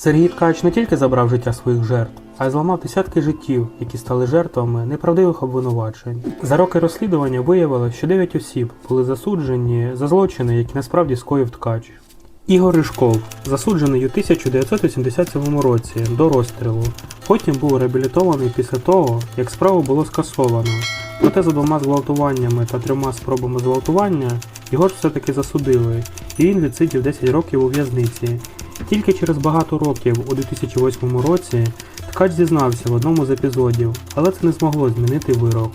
Сергій Ткач не тільки забрав життя своїх жертв, а й зламав десятки життів, які стали жертвами неправдивих обвинувачень. За роки розслідування виявилось, що 9 осіб були засуджені за злочини, які насправді скоїв ткач. Ігор Ришков, засуджений у 1987 році до розстрілу. Потім був реабілітований після того, як справу було скасовано. Проте за двома зґвалтуваннями та трьома спробами зґвалтування його ж все-таки засудили, і він відсидів 10 років у в'язниці. Тільки через багато років, у 2008 році, ткач зізнався в одному з епізодів, але це не змогло змінити вирок.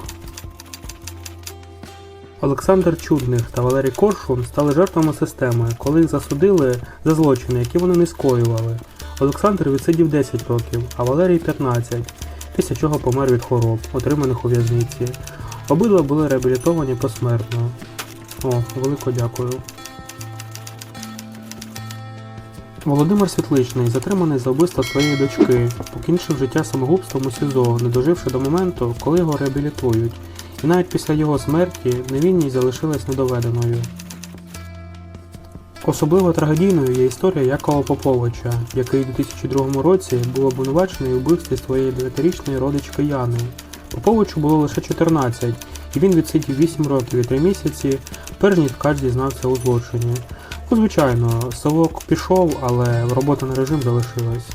Олександр Чудних та Валерій Коршун стали жертвами системи, коли їх засудили за злочини, які вони не скоювали. Олександр відсидів 10 років, а Валерій 15, після чого помер від хвороб, отриманих у в'язниці. Обидва були реабілітовані посмертно. О, велико дякую. Володимир Світличний, затриманий за вбивство своєї дочки, покінчив життя самогубством у СІЗО, не доживши до моменту, коли його реабілітують, і навіть після його смерті невинність залишилась недоведеною. Особливо трагедійною є історія Якова Поповича, який у 2002 році був обвинувачений у вбивстві своєї 9-річної родички Яни. Поповичу було лише 14, і він відсидів 8 років і 3 місяці, перш ніж ткач дізнався у злочині. Ну, звичайно, совок пішов, але робота на режим залишилась.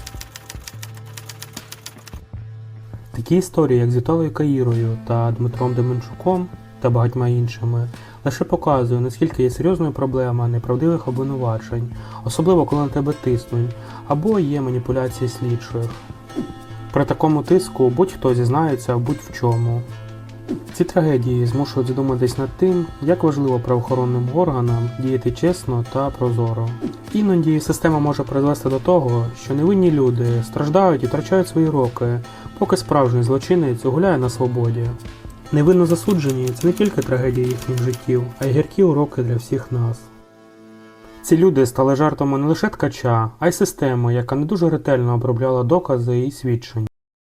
Такі історії, як з Віталою Каїрою та Дмитром Деменчуком та багатьма іншими, лише показують, наскільки є серйозною проблема неправдивих обвинувачень, особливо коли на тебе тиснуть, або є маніпуляції слідчих. При такому тиску будь-хто зізнається в будь-в чому. Ці трагедії змушують задуматись над тим, як важливо правоохоронним органам діяти чесно та прозоро. Іноді система може призвести до того, що невинні люди страждають і втрачають свої роки, поки справжній злочинець гуляє на свободі. Невинно засуджені це не тільки трагедія їхніх життів, а й гіркі уроки для всіх нас. Ці люди стали жертвами не лише ткача, а й системи, яка не дуже ретельно обробляла докази і свідчення.